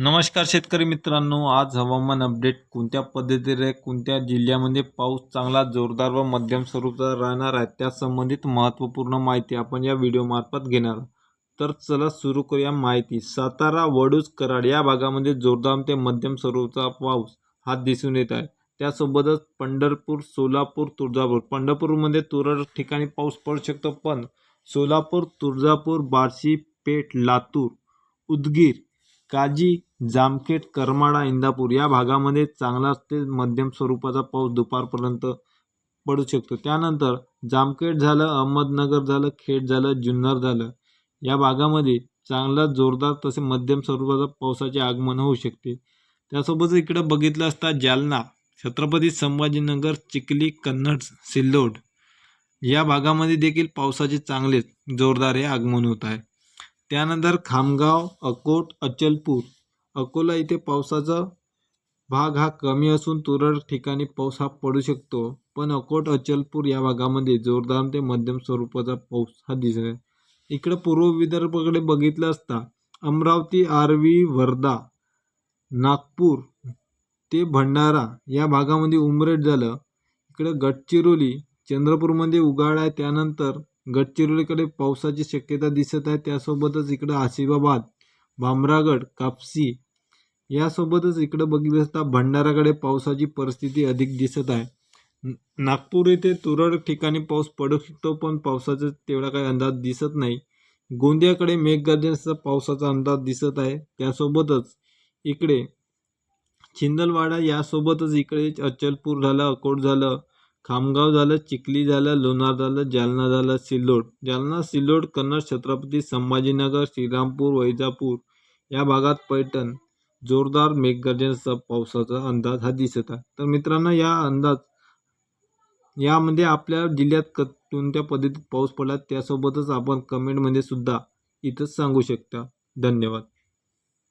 नमस्कार शेतकरी मित्रांनो आज हवामान अपडेट कोणत्या पद्धतीने कोणत्या जिल्ह्यामध्ये पाऊस चांगला जोरदार व मध्यम स्वरूपाचा राहणार आहे? त्या संबंधित महत्त्वपूर्ण माहिती आपण या व्हिडिओमार्फत घेणार तर चला सुरू करूया माहिती. सातारा वडूज कराड या भागामध्ये जोरदार ते मध्यम स्वरूपाचा पाऊस हा दिसून येत आहे. त्यासोबतच पंढरपूर सोलापूर तुळजापूर. पंढरपूरमध्ये तुरळक ठिकाणी पाऊस पडू शकतो पण सोलापूर तुळजापूर बार्शी पेठ लातूर उदगीर काजी जामखेड करमाळा इंदापूर या भागामध्ये चांगला ते मध्यम स्वरूपाचा पाऊस दुपारपर्यंत पडू शकतो. त्यानंतर जामखेड झालं अहमदनगर झालं खेड झालं जुन्नर झालं. या भागामध्ये चांगला जोरदार तसे मध्यम स्वरूपाचा पावसाचे आगमन होऊ शकते. त्यासोबत इकडं बघितलं असता जालना छत्रपती संभाजीनगर चिखली कन्नड सिल्लोड या भागामध्ये देखील पावसाचे चांगलेच जोरदार हे आगमन होत आहे. त्यानंतर खामगाव अकोट अचलपूर अकोला इथे पावसाचा भाग हा कमी असून तुरळक ठिकाणी पाऊस हा पडू शकतो. पण अकोट अचलपूर या भागामध्ये जोरदार ते मध्यम स्वरूपाचा पाऊस हा दिसत आहे. इकडं पूर्व विदर्भाकडे बघितलं असता अमरावती आरवी वर्धा नागपूर ते भंडारा या भागामध्ये उमरेट झालं. इकडं गडचिरोली चंद्रपूरमध्ये उगाड आहे. त्यानंतर गडचिरोलीकडे पावसाची शक्यता दिसत आहे. त्यासोबतच इकडं आसिफाबाद भामरागड कापसी यासोबतच इकडं बघितलं असता भंडाराकडे पावसाची परिस्थिती अधिक दिसत आहे. नागपूर येथे तुरळक ठिकाणी पाऊस पडू शकतो पण पावसाचा तेवढा काही अंदाज दिसत नाही. गोंदियाकडे मेघगर्जनेचा पावसाचा अंदाज दिसत आहे. त्यासोबतच इकडे छिंदलवाडा यासोबतच इकडे अचलपूर झालं अकोट झालं खामगाव झालं चिखली झालं लोणार झालं जालना झालं सिल्लोड. जालना सिल्लोड कन्नड छत्रपती संभाजीनगर श्रीरामपूर वैजापूर या भागात पैठण जोरदार मेघगर्जनेसह पावसाचा अंदाज हा दिसत आहे. तर मित्रांनो या अंदाज यामध्ये आपल्या जिल्ह्यात क कोणत्या पद्धतीत पाऊस पडला त्यासोबतच आपण कमेंटमध्ये सुद्धा इथंच सांगू शकता. धन्यवाद.